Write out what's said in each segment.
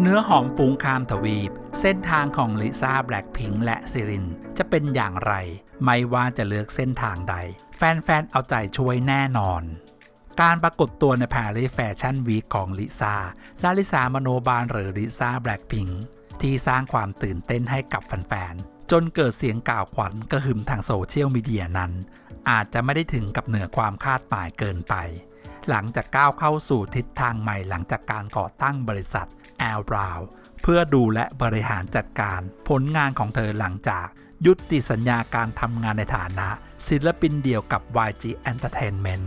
เนื้อหอมฟุ้งข้ามทวีป เส้นทางของลิซ่าแบล็คพิงค์และซิริน จะเป็นอย่างไร ไม่ว่าจะเลือกเส้นทางใด แฟนๆ เอาใจช่วยแน่นอน การปรากฏตัวในปารีสแฟชั่นวีคของลิซ่าและลิซ่ามโนบาลหรือลิซ่าแบล็คพิงค์ที่สร้างความตื่นเต้นให้กับแฟนๆ จนเกิดเสียงกล่าวขวัญกระหึ่มทางโซเชียลมีเดียนั้น อาจจะไม่ได้ถึงกับเหนือความคาดหมายเกินไป หลังจากก้าวเข้าสู่ทิศทางใหม่หลังจากการก่อตั้งบริษัท L Brown เพื่อดูและบริหารจัดการผลงานของเธอหลังจาก ยุติสัญญาการทำงานในฐานะ ศิลปินเดี่ยวกับ YG Entertainment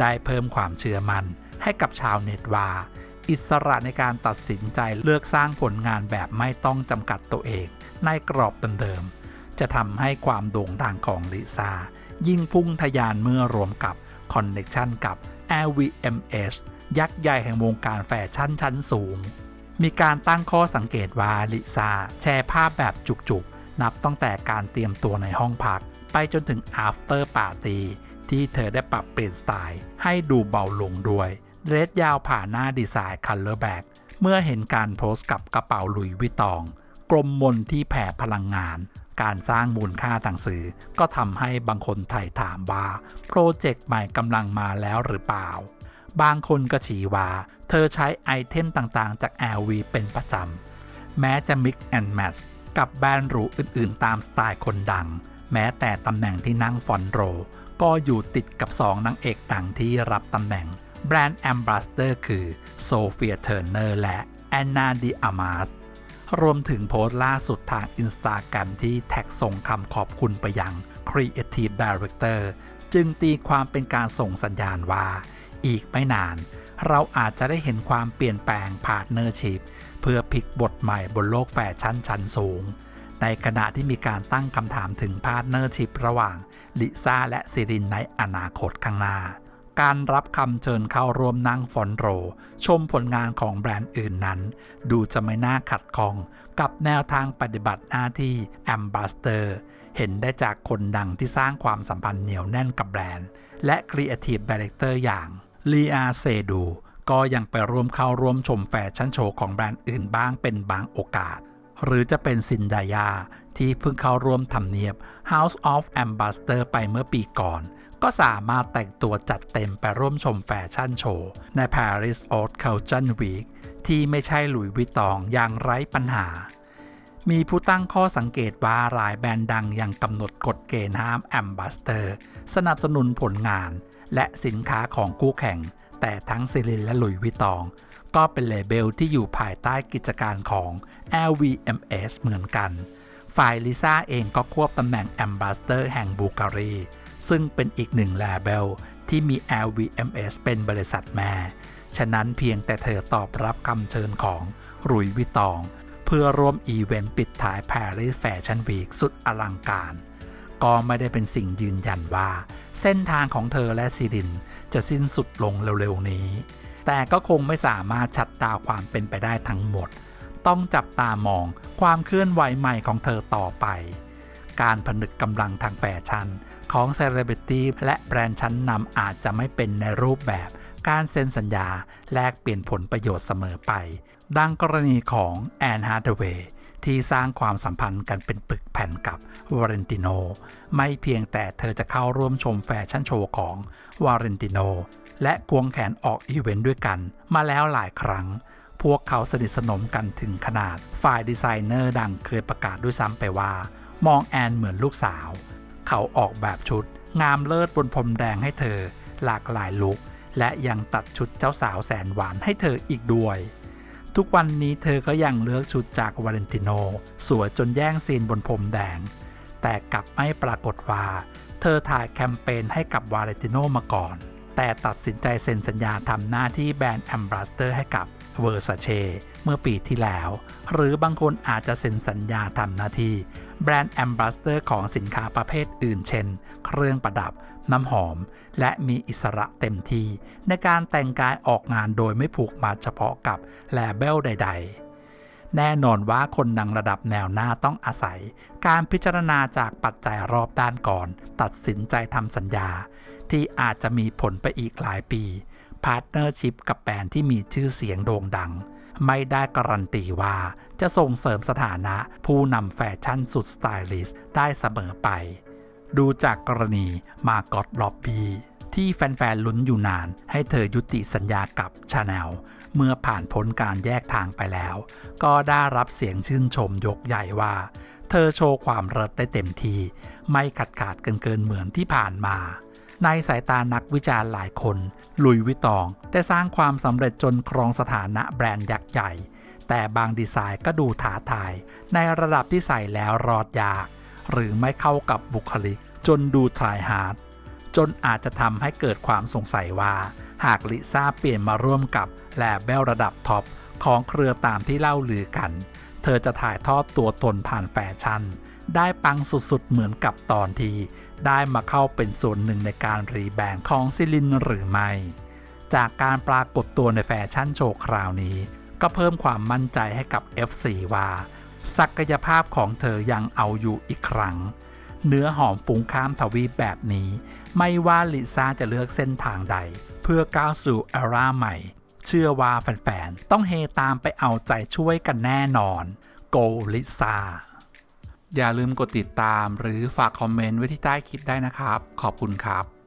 ได้เพิ่มความเชื่อมั่นให้กับชาวเน็ตว่า อิสระในการตัดสินใจเลือกสร้างผลงานแบบไม่ต้องจำกัดตัวเอง ในกรอบเดิมๆจะทำให้ความโด่งดังของลิซ่ายิ่งพุ่งทะยานเมื่อรวมกับคอนเน c t ชันกับ LVMH ยักษ์ใหญ่แห่งวงการแฟชั่นชั้นสูง มีการตั้งข้อสังเกตว่าลิซ่าแชร์ภาพแบบจุกๆ นับตั้งแต่การเตรียมตัวในห้องพัก ไปจนถึง after party ที่เธอได้ปรับเปลี่ยนสไตล์ ให้ดูเบาลงด้วยเดรสยาวผ่าหน้าดีไซน์ color back เมื่อเห็นการโพสต์กับกระเป๋าหลุยวิตอง กลมมนที่แผ่พลังงาน การสร้างมูลค่าทางสื่อ ก็ทำให้บางคนไถ่ถามว่า โปรเจกต์ใหม่กำลังมาแล้วหรือเปล่า บางคนก็ชี้ว่า เธอใช้ไอเทมต่างๆ จาก LV เป็นประจำ แม้จะ mix and match กับแบรนด์หรูอื่นๆ ตามสไตล์คนดัง แม้แต่ตำแหน่งที่นั่งฟอนโร ก็อยู่ติดกับสองนางเอกดังที่รับตำแหน่ง แบรนด์แอมบาสเตอร์คือโซเฟียเทอร์เนอร์และแอนนาดิอามาสรวมถึงโพสต์ล่าสุดทางอินสตาแกรมที่แท็กส่งคำขอบคุณไปยัง Creative Director จึงตีความเป็นการส่งสัญญาณว่า อีกไม่นาน เราอาจจะได้เห็นความเปลี่ยนแปลงพาร์ทเนอร์ชิพเพื่อพลิกบทใหม่บนโลกแฟชั่นชั้นสูง ในขณะที่มีการตั้งคำถามถึงพาร์ทเนอร์ชิพระหว่างลิซ่าและซิรินในอนาคตข้างหน้า การรับคำเชิญเข้าร่วมนั่งฟอนโร ชมผลงานของแบรนด์อื่นนั้น ดูจะไม่น่าขัดข้องกับแนวทางปฏิบัติหน้าที่แอมบาสเตอร์เห็นได้จากคนดังที่สร้างความสัมพันธ์เหนียวแน่นกับแบรนด์ และครีเอทีฟดีเรคเตอร์อย่าง ลีอาเซดู ก็ยังไปร่วมเข้าร่วมชมแฟชั่นโชว์ของแบรนด์อื่นบ้างเป็นบางโอกาส หรือจะเป็นซินดายาที่เพิ่งเข้าร่วมทำเนียบ House of Ambassador ไปเมื่อปีก่อน ก็สามารถแต่งตัวจัดเต็มไปร่วมชมแฟชั่นโชว์ ใน Paris Haute Culture Week ที่ไม่ใช่หลุยวิตตองอย่างไร้ปัญหา มีผู้ตั้งข้อสังเกตว่าหลายแบรนด์ดังยังกำหนดกฎเกณฑ์ห้ามแอมบาสเตอร์ สนับสนุนผลงาน และสินค้าของคู่แข่ง แต่ทั้งซิลินและหลุยวิตอง ก็เป็นเลเบลที่อยู่ภายใต้กิจการของ LVMH เหมือนกัน ฝ่ายลิซ่าเองก็ควบตำแหน่งแอมบาสเตอร์แห่งบูการี ซึ่งเป็นอีกหนึ่งเลเบลที่มี LVMH เป็นบริษัทแม่ ฉะนั้นเพียงแต่เธอตอบรับคำเชิญของรุยวิตอง เพื่อร่วมอีเวนต์ปิดท้าย Paris Fashion Week สุดอลังการ ก็ไม่ได้เป็นสิ่งยืนยันว่า เส้นทางของเธอและซิรินจะสิ้นสุดลงเร็วๆนี้ แต่ก็คงไม่สามารถชัดดาวความเป็นไปได้ทั้งหมด ต้องจับตามองความเคลื่อนไหวใหม่ของเธอต่อไป การผนึกกำลังทางแฟชั่นของเซเลบริตี้และแบรนด์ชั้นนำอาจจะไม่เป็นในรูปแบบการเซ็นสัญญาแลกเปลี่ยนผลประโยชน์เสมอไป ดังกรณีของแอนฮาร์ดเวย์ ที่สร้างความสัมพันธ์กันเป็นปึกแผ่นกับวาเรนติโน ไม่เพียงแต่เธอจะเข้าร่วมชมแฟชั่นโชว์ของวาเรนติโน และควงแขนออกอีเวนต์ด้วยกัน มาแล้วหลายครั้ง พวกเขาสนิทสนมกันถึงขนาด ฝ่ายดีไซเนอร์ดังเคยประกาศด้วยซ้ำไปว่า มองแอนเหมือนลูกสาว เขาออกแบบชุด งามเลิศบนพรมแดงให้เธอ หลากหลายลุคและยังตัดชุดเจ้าสาวแสนหวานให้เธออีกด้วย ทุกวันนี้เธอก็ยังเลือกชุดจากวาเลนติโน สวยจนแย่งซีนบนพรมแดง แต่กลับไม่ปรากฏว่า เธอถ่ายแคมเปญให้กับวาเลนติโนมาก่อน แต่ตัดสินใจเซ็นสัญญาทำหน้าที่แบรนด์แอมบาสเตอร์ให้กับ เวอร์ซาเชเมื่อปีที่แล้ว หรือบางคนอาจจะเซ็นสัญญาทำหน้าที่แบรนด์แอมบาสเตอร์ของสินค้าประเภทอื่นเช่น เครื่องประดับ น้ำหอม และมีอิสระเต็มที่ ในการแต่งกายออกงานโดยไม่ผูกมัดเฉพาะกับแลเบลใด ๆแน่นอนว่าคนดังระดับแนวหน้าต้องอาศัย การพิจารณาจากปัจจัยรอบด้านก่อน ตัดสินใจทำสัญญา ที่อาจจะมีผลไปอีกหลายปี พาร์ทเนอร์ชิพกับแบรนด์ที่มีชื่อเสียงโด่งดัง ไม่ได้การันตีว่าจะส่งเสริมสถานะผู้นำแฟชั่นสุดสไตลิสต์ได้เสมอไป ดูจากกรณีมาร์กอตล็อบบี้ที่แฟนๆลุ้นอยู่นาน ให้เธอยุติสัญญากับชาแนลเมื่อผ่านพ้นการแยกทางไปแล้ว ก็ได้รับเสียงชื่นชมยกใหญ่ว่า เธอโชว์ความเริดได้เต็มที่ ไม่ขัดขาดเกินเกินเหมือนที่ผ่านมา ในสายตานักวิจารณ์หลายคนลุยวิตองได้สร้างความสำเร็จจนครองสถานะแบรนด์ยักษ์ใหญ่ แต่บางดีไซน์ก็ดูท้าทาย ในระดับที่ใส่แล้วรอดยาก หรือไม่เข้ากับบุคลิก จนดูทรายฮาร์ดจนอาจจะทำให้เกิดความสงสัยว่า หากลิซ่าเปลี่ยนมาร่วมกับแลเบลระดับท็อปของเครือตามที่เล่าลือกัน เธอจะถ่ายทอดตัวตนผ่านแฟชั่น ได้ปังสุดๆ เหมือนกับตอนที่ ได้มาเข้าเป็นส่วนหนึ่งในการรีแบรนด์ของซิลินหรือไม่ จากการปรากฏตัวในแฟชั่นโชว์คราวนี้ ก็เพิ่มความมั่นใจให้กับ F4 ว่า ศักยภาพของเธอยังเอาอยู่อีกครั้ง เนื้อหอมฟุ้งข้ามทวีปแบบนี้ ไม่ว่าลิซ่าจะเลือกเส้นทางใด เพื่อก้าวสู่เอราใหม่ ชื่อว่าแฟนๆ ต้องเฮตามไปเอาใจช่วยกันแน่นอน โกลิซาอย่าลืมกดติดตามหรือฝากคอมเมนต์ไว้ที่ใต้คลิปได้นะครับ ขอบคุณครับ